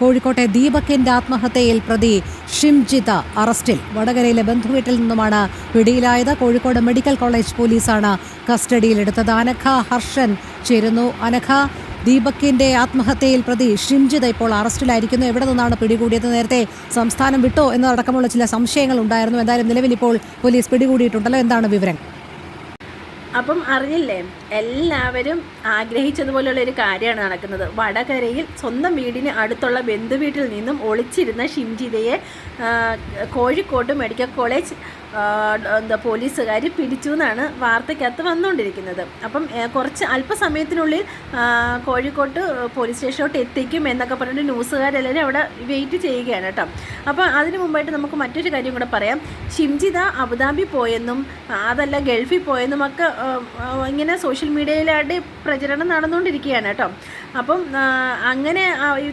കോഴിക്കോട്ടെ ദീപകിന്റെ ആത്മഹത്യയിൽ പ്രതി ഷിംജിത അറസ്റ്റിൽ. വടകരയിലെ ബന്ധുവീട്ടിൽ നിന്നുമാണ് പിടിയിലായത്. കോഴിക്കോട് മെഡിക്കൽ കോളേജ് പോലീസാണ് കസ്റ്റഡിയിലെടുത്തത്. അനഘ ഹർഷൻ ചേരുന്നു. അനഘ ദീപക്കിന്റെ ആത്മഹത്യയിൽ പ്രതി ഷിംജിത ഇപ്പോൾ അറസ്റ്റിലായിരിക്കുന്നു. എവിടെ നിന്നാണ് പിടികൂടിയത്? നേരത്തെ സംസ്ഥാനം വിട്ടോ എന്നതടക്കമുള്ള ചില സംശയങ്ങൾ ഉണ്ടായിരുന്നു. എന്തായാലും നിലവിൽ ഇപ്പോൾ പോലീസ് പിടികൂടിയിട്ടുണ്ടല്ലോ. എന്താണ് വിവരം അപ്പം അറിഞ്ഞില്ലേ? എല്ലാവരും ആഗ്രഹിച്ചതുപോലെയുള്ള ഒരു കാര്യമാണ് നടക്കുന്നത്. വടകരയിൽ സ്വന്തം വീടിന് അടുത്തുള്ള ബന്ധുവീട്ടിൽ നിന്നും ഒളിച്ചിരുന്ന ഷിംജിതയെ കോഴിക്കോട് മെഡിക്കൽ കോളേജ് എന്താ പോലീസുകാർ പിടിച്ചു എന്നാണ് വാർത്തയ്ക്കകത്ത് വന്നുകൊണ്ടിരിക്കുന്നത്. അപ്പം കുറച്ച് അല്പസമയത്തിനുള്ളിൽ കോഴിക്കോട്ട് പോലീസ് സ്റ്റേഷനിലോട്ട് എത്തിക്കും എന്നൊക്കെ പറഞ്ഞിട്ട് ന്യൂസുകാരെല്ലാവരും അവിടെ വെയിറ്റ് ചെയ്യുകയാണ് കേട്ടോ. അപ്പം അതിന് മുമ്പായിട്ട് നമുക്ക് മറ്റൊരു കാര്യം കൂടെ പറയാം. ഷിംജിത അബുദാബി പോയെന്നും അതല്ല ഗൾഫിൽ പോയെന്നും ഒക്കെ ഇങ്ങനെ സോഷ്യൽ മീഡിയയിലായിട്ട് പ്രചരണം നടന്നുകൊണ്ടിരിക്കുകയാണ് കേട്ടോ. അപ്പം അങ്ങനെ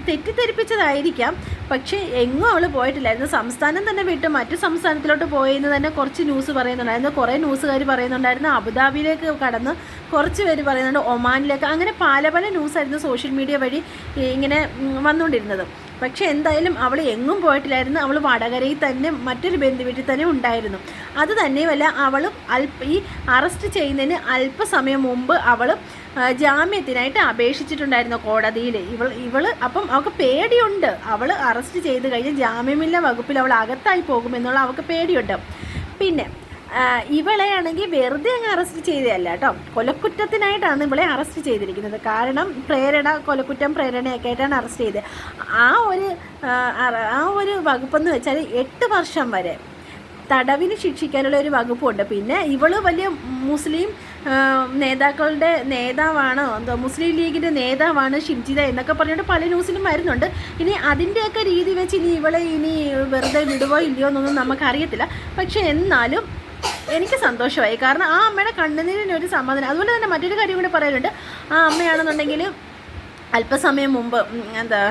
തെറ്റിദ്ധരിപ്പിച്ചതായിരിക്കാം. പക്ഷേ എങ്ങും അവൾ പോയിട്ടില്ലായിരുന്നു സംസ്ഥാനം തന്നെ വിട്ട് മറ്റു സംസ്ഥാനത്തിലോട്ട് പോയെന്ന് തന്നെ കുറച്ച് ന്യൂസ് പറയുന്നുണ്ടായിരുന്നു കുറേ ന്യൂസുകാർ പറയുന്നുണ്ടായിരുന്നു. അബുദാബിയിലേക്ക് കടന്ന് കുറച്ച് പേര് പറയുന്നുണ്ട്. ഒമാനിലേക്ക്. അങ്ങനെ പല പല ന്യൂസായിരുന്നു സോഷ്യൽ മീഡിയ വഴി ഇങ്ങനെ വന്നുകൊണ്ടിരുന്നത്. പക്ഷേ എന്തായാലും അവൾ എങ്ങും പോയിട്ടില്ലായിരുന്നു. അവൾ വടകരയിൽ തന്നെ മറ്റൊരു ബന്ധു വീട്ടിൽ തന്നെ ഉണ്ടായിരുന്നു. അത് തന്നെയുമല്ല അവൾ അല്പ ഈ അറസ്റ്റ് ചെയ്യുന്നതിന് അല്പസമയം മുമ്പ് അവൾ ജാമ്യത്തിനായിട്ട് അപേക്ഷിച്ചിട്ടുണ്ടായിരുന്നു കോടതിയിൽ. ഇവൾ ഇവൾ അപ്പം അവൾക്ക് പേടിയുണ്ട്. അവൾ അറസ്റ്റ് ചെയ്ത് കഴിഞ്ഞാൽ ജാമ്യമില്ല വകുപ്പിൽ അവൾ അകത്തായി പോകുമെന്നുള്ള അവൾക്ക് പേടിയുണ്ട്. പിന്നെ ആ, ഇവളെ ആണെങ്കിൽ വെറുതെ അങ്ങ് അറസ്റ്റ് ചെയ്തതല്ല കേട്ടോ. കൊലക്കുറ്റത്തിനായിട്ടാണ് ഇവളെ അറസ്റ്റ് ചെയ്തിരിക്കുന്നത്. കാരണം പ്രേരണ കൊലക്കുറ്റം പ്രേരണയൊക്കെ ആയിട്ടാണ് അറസ്റ്റ് ചെയ്തത്. ആ ഒരു ആ, ഒരു വകുപ്പെന്ന് വെച്ചാൽ എട്ട് വർഷം വരെ തടവിന് ശിക്ഷിക്കാനുള്ള ഒരു വകുപ്പുണ്ട്. പിന്നെ ഇവൾ വലിയ മുസ്ലിം നേതാക്കളുടെ നേതാവാണ് എന്തോ മുസ്ലിം ലീഗിന്റെ നേതാവാണ് ഷിംജിത എന്നൊക്കെ പറഞ്ഞിട്ട് പല ന്യൂസിലും വരുന്നുണ്ട്. ഇനി അതിന്റെയൊക്കെ രീതി വെച്ച് ഇനി ഇവളെ ഇനി വെറുതെ വിടുവോ ഇല്ലയോ എന്നൊന്നും നമുക്കറിയത്തില്ല. പക്ഷേ എന്നാലും എനിക്ക് സന്തോഷമായി. കാരണം ആ അമ്മയുടെ കണ്ണുനീരിന് ഒരു സമാധാനം. അതുപോലെ തന്നെ മറ്റൊരു കാര്യം കൂടി പറയാനുണ്ട്. ആ അമ്മയാണെന്നുണ്ടെങ്കിൽ അല്പസമയം മുമ്പ് എന്താ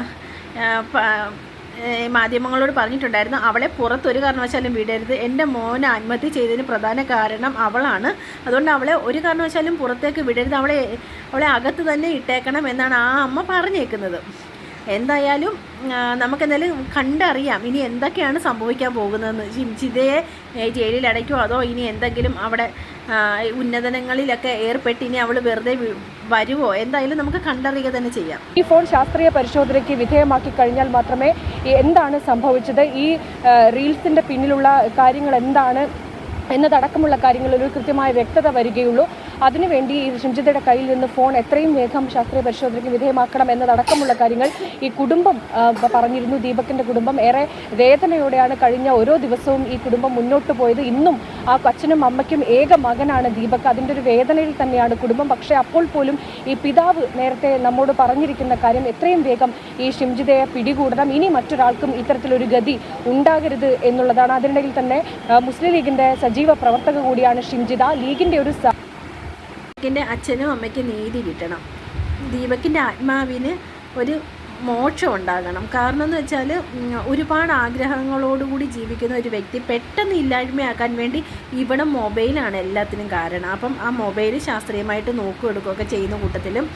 മാധ്യമങ്ങളോട് പറഞ്ഞിട്ടുണ്ടായിരുന്നു അവളെ പുറത്തൊരു കാരണവശാലും വിടരുത്. എന്റെ മോനെ ആത്മഹത്യ ചെയ്തതിന് പ്രധാന കാരണം അവളാണ്. അതുകൊണ്ട് അവളെ ഒരു കാരണവശാലും പുറത്തേക്ക് വിടരുത്. അവളെ അവളെ അകത്ത് തന്നെ ഇട്ടേക്കണം എന്നാണ് ആ അമ്മ പറഞ്ഞേക്കുന്നത്. എന്തായാലും നമുക്ക് നമുക്കെന്തായാലും കണ്ടറിയാം ഇനി എന്തൊക്കെയാണ് സംഭവിക്കാൻ പോകുന്നതെന്ന്. ചിതയെ ജയിലിൽ അതോ ഇനി എന്തെങ്കിലും അവിടെ ഉന്നതനങ്ങളിലൊക്കെ ഏർപ്പെട്ട് ഇനി അവൾ വെറുതെ വരുമോ എന്തായാലും നമുക്ക് കണ്ടറിയുക തന്നെ ചെയ്യാം. ഈ ഫോൺ ശാസ്ത്രീയ പരിശോധനയ്ക്ക് വിധേയമാക്കി കഴിഞ്ഞാൽ മാത്രമേ എന്താണ് സംഭവിച്ചത്? ഈ റീൽസിന്റെ പിന്നിലുള്ള കാര്യങ്ങൾ എന്താണ് എന്നതടക്കമുള്ള കാര്യങ്ങളിൽ ഒരു കൃത്യമായ വ്യക്തത വരികയുള്ളൂ. അതിനുവേണ്ടി ഈ ഷിംജിതയുടെ കയ്യിൽ നിന്ന് ഫോൺ എത്രയും വേഗം ശാസ്ത്രീയ പരിശോധനയ്ക്ക് വിധേയമാക്കണം എന്നതടക്കമുള്ള കാര്യങ്ങൾ ഈ കുടുംബം പറഞ്ഞിരുന്നു. ദീപകിന്റെ കുടുംബം ഏറെ വേദനയോടെയാണ് കഴിഞ്ഞ ഓരോ ദിവസവും ഈ കുടുംബം മുന്നോട്ട് പോയത്. ഇന്നും ആ അച്ഛനും അമ്മയ്ക്കും ഏക മകനാണ് ദീപക്. അതിന്റെ ഒരു വേദനയിൽ തന്നെയാണ് കുടുംബം. പക്ഷേ അപ്പോൾ പോലും ഈ പിതാവ് നേരത്തെ നമ്മോട് പറഞ്ഞിരിക്കുന്ന കാര്യം എത്രയും വേഗം ഈ ഷിംജിതയെ പിടികൂടണം. ഇനി മറ്റൊരാൾക്കും ഇത്തരത്തിലൊരു ഗതി ഉണ്ടാകരുത് എന്നുള്ളതാണ്. അതിനിടയിൽ തന്നെ മുസ്ലിം ലീഗിന്റെ സജീവ പ്രവർത്തക കൂടിയാണ് ഷിംജിത. ലീഗിന്റെ ഒരു ദീപകിന്റെ അച്ഛനും അമ്മയ്ക്കും നീതി കിട്ടണം. ദീപക്കിന്റെ ആത്മാവിന് ഒരു മോക്ഷം ഉണ്ടാകണം കാരണം എന്ന് വെച്ചാൽ ഒരുപാട് ആഗ്രഹങ്ങളോടുകൂടി ജീവിക്കുന്ന ഒരു വ്യക്തി പെട്ടെന്ന് ഇല്ലായ്മയാക്കാൻ വേണ്ടി ഇവിടെ മൊബൈലാണ് എല്ലാത്തിനും കാരണം. അപ്പം ആ മൊബൈൽ ശാസ്ത്രീയമായിട്ട് നോക്കുകൊടുക്കുകയൊക്കെ ചെയ്യുന്ന കൂട്ടത്തിലും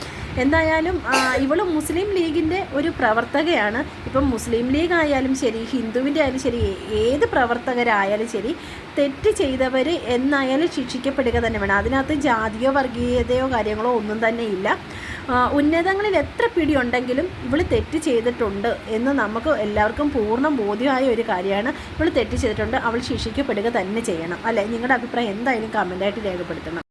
എന്തായാലും ഇവൾ മുസ്ലിം ലീഗിന്റെ ഒരു പ്രവർത്തകയാണ്. ഇപ്പം മുസ്ലിം ലീഗ് ആയാലും ശരി ഹിന്ദുവിന്റെ ആയാലും ശരി ഏത് പ്രവർത്തകരായാലും ശരി തെറ്റ് ചെയ്തവർ എന്നായാലും ശിക്ഷിക്കപ്പെടുക തന്നെ വേണം. അതിനകത്ത് ജാതിയോ വർഗീയതയോ കാര്യങ്ങളോ ഒന്നും തന്നെ ഇല്ല. ഉന്നതങ്ങളിൽ എത്ര പിടിയുണ്ടെങ്കിലും ഇവൾ തെറ്റ് ചെയ്തിട്ടുണ്ട് എന്ന് നമുക്ക് എല്ലാവർക്കും പൂർണ ബോധ്യമായ ഒരു കാര്യമാണ്. ഇവൾ തെറ്റ് ചെയ്തിട്ടുണ്ട് അവൾ ശിക്ഷിക്കപ്പെടുക തന്നെ ചെയ്യണം. അല്ലേ? നിങ്ങളുടെ അഭിപ്രായം എന്തായാലും കമന്റായിട്ട് രേഖപ്പെടുത്തണം.